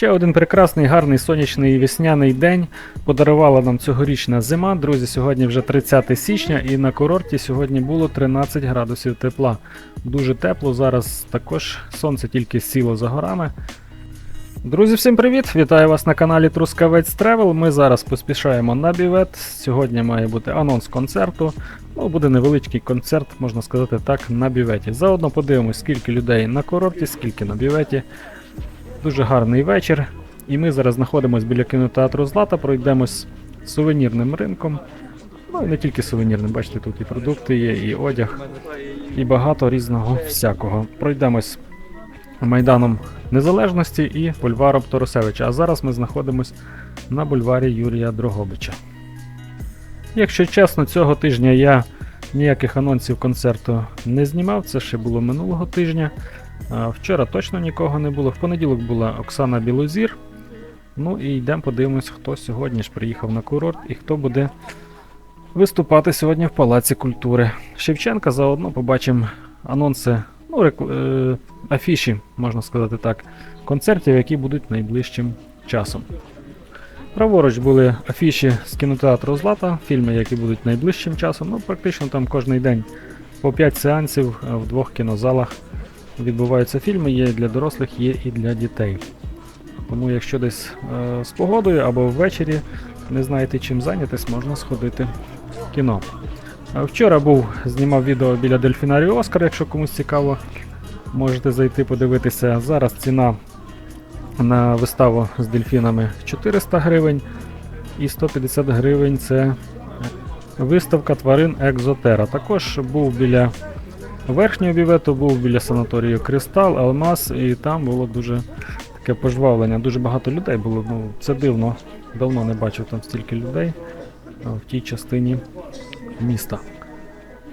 Ще один прекрасний, гарний сонячний весняний день подарувала нам цьогорічна зима. Друзі, сьогодні вже 30 січня і на курорті сьогодні було 13 градусів тепла. Дуже тепло, зараз також сонце тільки сіло за горами. Друзі, всім привіт! Вітаю вас на каналі Трускавець Тревел. Ми зараз поспішаємо на бівет. Сьогодні має бути анонс концерту. Ну, буде невеличкий концерт, можна сказати так, на біветі. Заодно подивимось, скільки людей на курорті, скільки на біветі. Дуже гарний вечір. І ми зараз знаходимося біля кінотеатру Злата, пройдемось сувенірним ринком. Ну і не тільки сувенірним, бачите, тут і продукти є, і одяг, і багато різного всякого. Пройдемось Майданом Незалежності і бульваром Торосевича. А зараз ми знаходимось на бульварі Юрія Дрогобича. Якщо чесно, цього тижня я ніяких анонсів концерту не знімав, це ще було минулого тижня. Вчора точно нікого не було. В понеділок була Оксана Білозір. Ну і йдемо подивимось, хто сьогодні ж приїхав на курорт і хто буде виступати сьогодні в Палаці культури. Шевченка заодно побачимо анонси, ну, рек... е... афіші, можна сказати так, концертів, які будуть найближчим часом. Праворуч були афіші з кінотеатру Злата, фільми, які будуть найближчим часом. Ну, практично там кожен день по 5 сеансів е, в двох кінозалах відбуваються фільми, є для дорослих, є і для дітей. Тому якщо десь е, з погодою або ввечері не знаєте чим зайнятись, можна сходити в кіно. Вчора був, знімав відео біля Дельфінарію Оскар, якщо комусь цікаво, можете зайти подивитися. Зараз ціна на виставу з дельфінами 400 гривень і 150 гривень це виставка тварин Екзотера. Також був біля верхнього бівету, був біля санаторію Кристал, Алмаз, і там було дуже таке пожвавлення. Дуже багато людей було. Ну, це дивно. Давно не бачив там стільки людей в тій частині міста.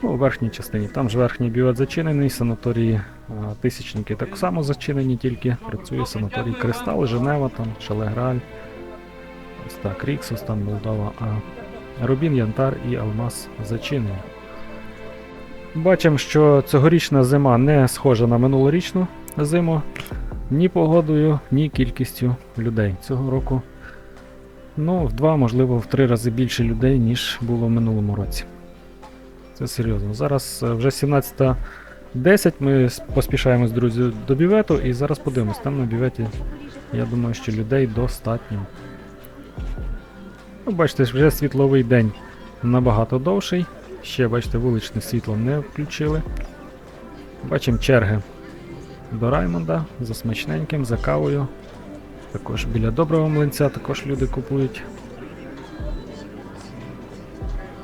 Ну, у верхній частині. Там ж верхній бівет зачинений, санаторії а, тисячники так само зачинені, тільки працює санаторій Кристал, Женева, там, Шалеграль, ось так, Ріксос, там Молдова, а Рубін, Янтар і Алмаз зачинені. Бачимо, що цьогорічна зима не схожа на минулорічну зиму ні погодою, ні кількістю людей. Цього року ну, в два, можливо, в три рази більше людей, ніж було в минулому році. Це серйозно. Зараз е, вже 17.10. Ми с- поспішаємось, друзі, до бівету, і зараз подивимось. Там на біветі, я думаю, що людей достатньо. Ну, бачите, вже світловий день набагато довший. Ще, бачите, вуличне світло не включили. Бачимо черги до Раймонда за смачненьким, за кавою. Також біля доброго млинця також люди купують.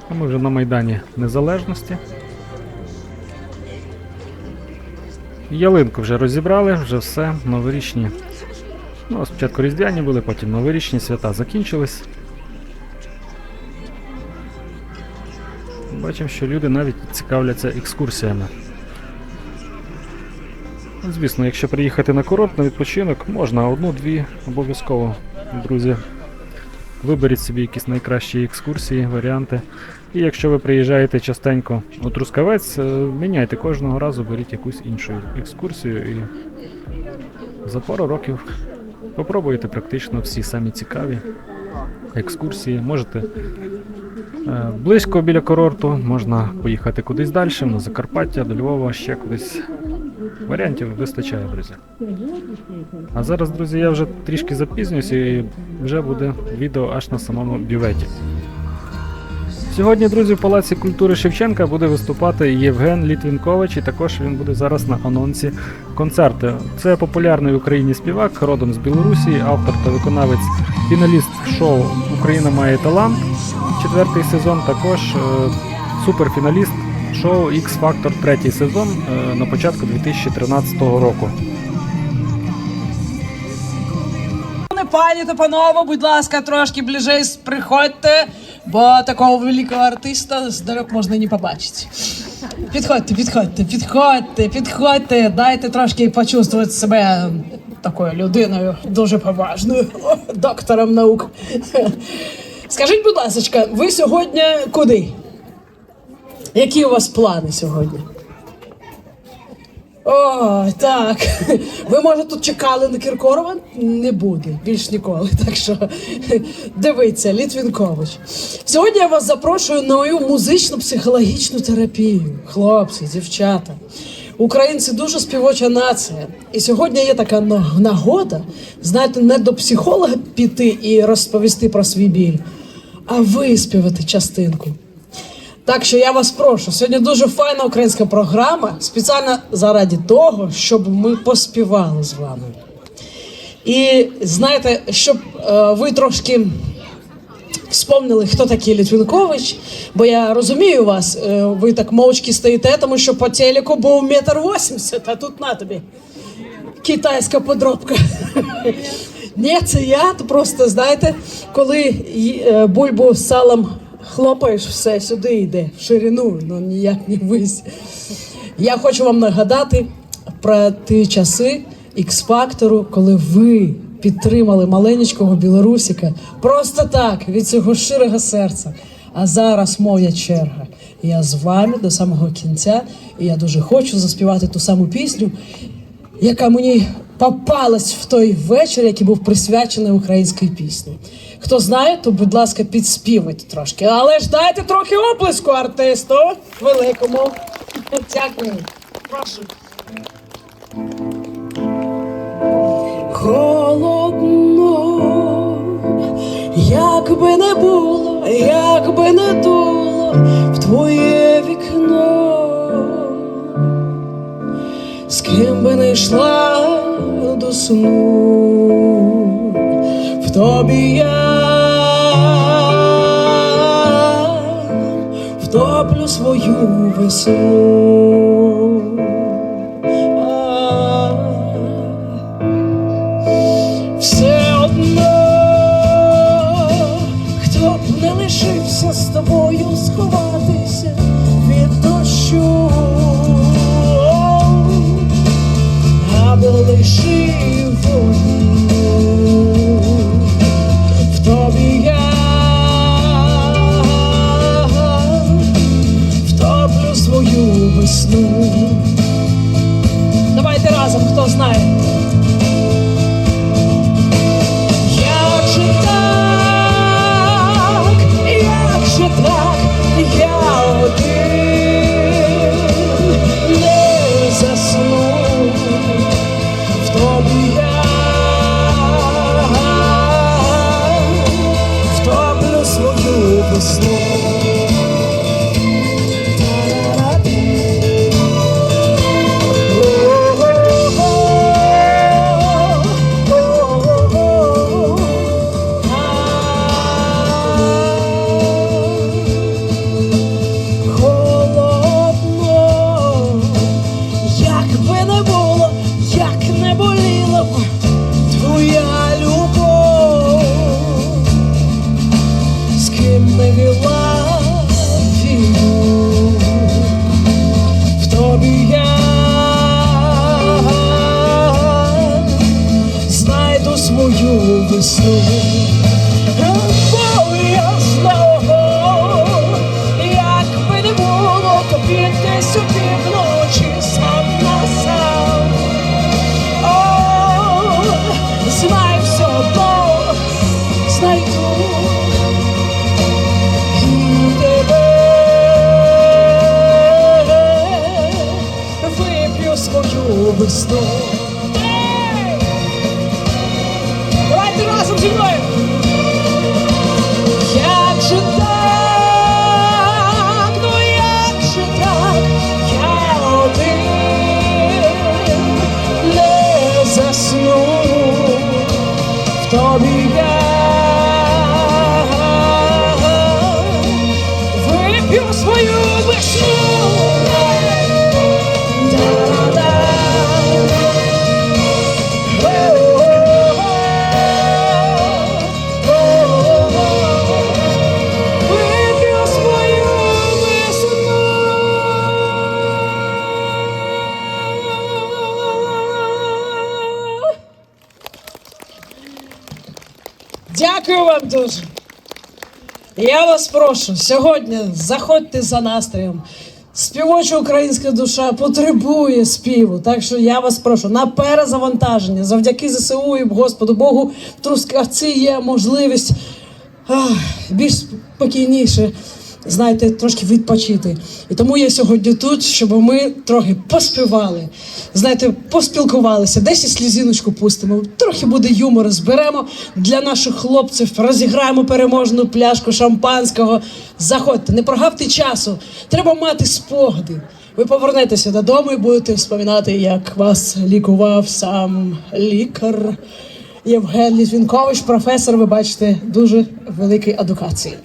А ми вже на Майдані Незалежності. Ялинку вже розібрали, вже все, новорічні. Ну, спочатку різдвяні були, потім новорічні свята закінчились. Бачимо, що люди навіть цікавляться екскурсіями. Ну, Звісно, якщо приїхати на курорт на відпочинок, можна одну-дві обов'язково, друзі. Виберіть собі якісь найкращі екскурсії, варіанти. І якщо ви приїжджаєте частенько у Трускавець, е, міняйте кожного разу, беріть якусь іншу екскурсію і за пару років попробуєте практично всі самі цікаві екскурсії. Можете близько біля курорту, можна поїхати кудись далі, на Закарпаття, до Львова, ще кудись. Варіантів вистачає, друзі. А зараз, друзі, я вже трішки запізнююся і вже буде відео аж на самому бюветі. Сьогодні, друзі, в Палаці культури Шевченка буде виступати Євген Літвінкович, і також він буде зараз на анонсі концерту. Це популярний в Україні співак, родом з Білорусі, автор та виконавець, фіналіст шоу Україна має талант. Четвертий сезон також е, суперфіналіст шоу X Factor третій сезон е, на початку 2013 року. Пані та панове, будь ласка, трошки ближей приходьте, бо такого великого артиста здалек можна не побачити. Підходьте, підходьте, підходьте, підходьте, дайте трошки почувствувати себе такою людиною дуже поважною, доктором наук. Скажіть, будь ласка, ви сьогодні куди? Які у вас плани сьогодні? О, так. Ви, може, тут чекали на Кіркорова? Не буде більш ніколи. Так що дивіться, Літвінкович. Сьогодні я вас запрошую на мою музично психологічну терапію. Хлопці, дівчата. Українці дуже співоча нація. І сьогодні є така нагода, знаєте, не до психолога піти і розповісти про свій біль, а виспівати частинку. Так що я вас прошу, сьогодні дуже файна українська програма, спеціально заради того, щоб ми поспівали з вами. І знаєте, щоб е, ви трошки вспомнили, хто такий Літвінкович, бо я розумію вас, е, ви так мовчки стоїте, тому що по телеку був метр вісімдесят, а тут на тобі. Китайська подробка. Ні, це я. То просто знаєте, коли е, бульбу з салом хлопаєш, все сюди йде, в ширину, ну ніяк не вись. Я хочу вам нагадати про ті часи X-фактору, коли ви підтримали маленького білорусика просто так, від цього широго серця. А зараз моя черга. Я з вами до самого кінця, і я дуже хочу заспівати ту саму пісню, яка мені попалась в той вечір, який був присвячений українській пісні. Хто знає, то, будь ласка, підспівайте трошки. Але ж дайте трохи оплеску артисту великому. Дякую. Прошу. Холодно, як би не було, як би не дуло в твоє сну, в тобі я втоплю свою весну. Свою Дякую вам дуже. Я вас прошу, сьогодні заходьте за настроєм. Співоча українська душа потребує співу. Так що я вас прошу на перезавантаження. Завдяки ЗСУ і Господу Богу в Трускавці є можливість ах, більш спокійніше, знаєте, трошки відпочити. І тому я сьогодні тут, щоб ми трохи поспівали, знаєте, поспілкувалися, десь і слізіночку пустимо, трохи буде юмору зберемо для наших хлопців, розіграємо переможну пляшку шампанського. Заходьте, не прогавте часу. Треба мати спогади. Ви повернетеся додому і будете вспоминати, як вас лікував сам лікар. Євген Літвінкович, професор, ви бачите, дуже великої адукації.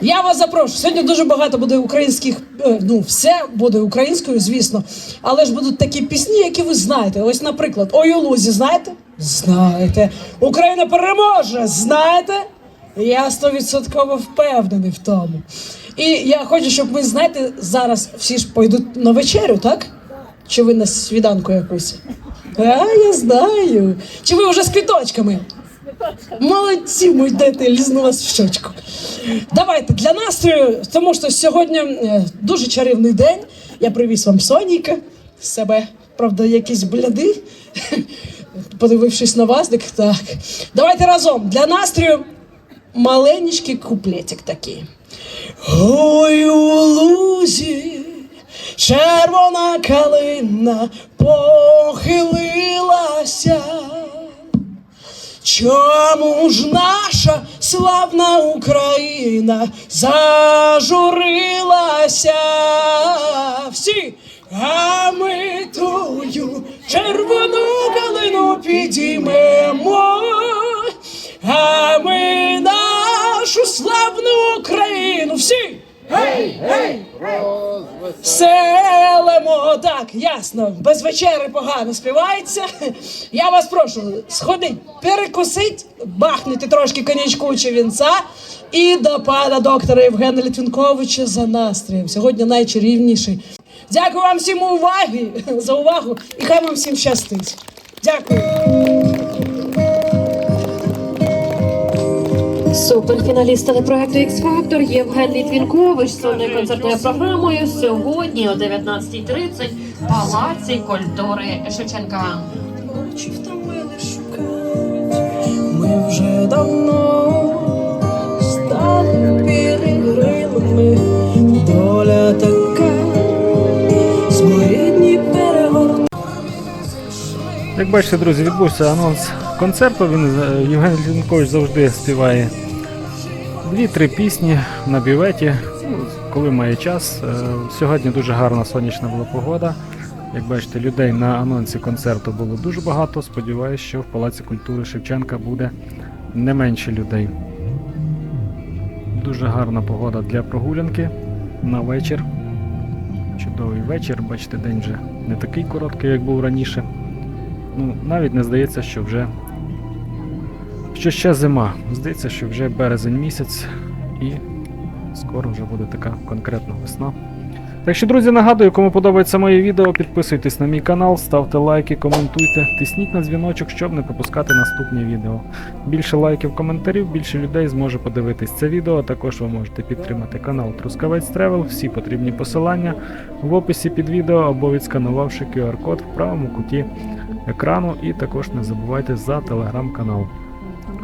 Я вас запрошую. Сьогодні дуже багато буде українських, е, ну все буде українською, звісно. Але ж будуть такі пісні, які ви знаєте. Ось, наприклад, Ой у лузі, знаєте? Знаєте. Україна переможе! Знаєте? Я стовідсотково впевнений в тому. І я хочу, щоб ви знаєте, зараз всі ж пойдуть на вечерю, так? Чи ви на свіданку якусь? А, я знаю. Чи ви вже з квіточками? Молодці, ми йдете, лізну вас в щочку. Давайте для настрою, тому що сьогодні е, дуже чарівний день. Я привіз вам Соніка з себе, правда, якісь бляди. Подивившись на вас, так так. Давайте разом для настрою маленький куплетик такий. Ой у лузі червона калина похилилася. Чому ж наша славна Україна зажурилася? Всі, а ми тую червону калину підіймемо, а ми нашу славну Україну всі. Гей, гей! Селимо, так, ясно. Без вечери погано співається. Я вас прошу, сходить, перекусить, бахнути трошки конячку чи вінця і до пана доктора Євгена Літвінковича за настроєм. Сьогодні найчарівніший. Дякую вам всім уваги за увагу і хай вам всім щастить. Дякую. Суперфіналіст телепроекту X Factor Євген Літвінкович з сольною концертною програмою сьогодні о 19.30 в Палаці культури Шевченка. Чи втомили шукать? Ми вже давно стали перегрилими. Доля така, зморідні перегорти. Як бачите, друзі, відбувся анонс концерту. Він е, Євген Літвінкович завжди співає дві-три пісні на бюветі, ну, коли має час. Е, Сьогодні дуже гарна сонячна була погода. Як бачите, людей на анонсі концерту було дуже багато. Сподіваюсь, що в Палаці культури Шевченка буде не менше людей. Дуже гарна погода для прогулянки на вечір. Чудовий вечір. Бачите, день вже не такий короткий, як був раніше. Ну, навіть не здається, що вже що ще зима. Здається, що вже березень місяць і скоро вже буде така конкретна весна. Так що, друзі, нагадую, кому подобається моє відео, підписуйтесь на мій канал, ставте лайки, коментуйте, тисніть на дзвіночок, щоб не пропускати наступні відео. Більше лайків, коментарів, більше людей зможе подивитись це відео. Також ви можете підтримати канал Трускавець Тревел. Всі потрібні посилання в описі під відео або відсканувавши QR-код в правому куті екрану. І також не забувайте за телеграм-канал.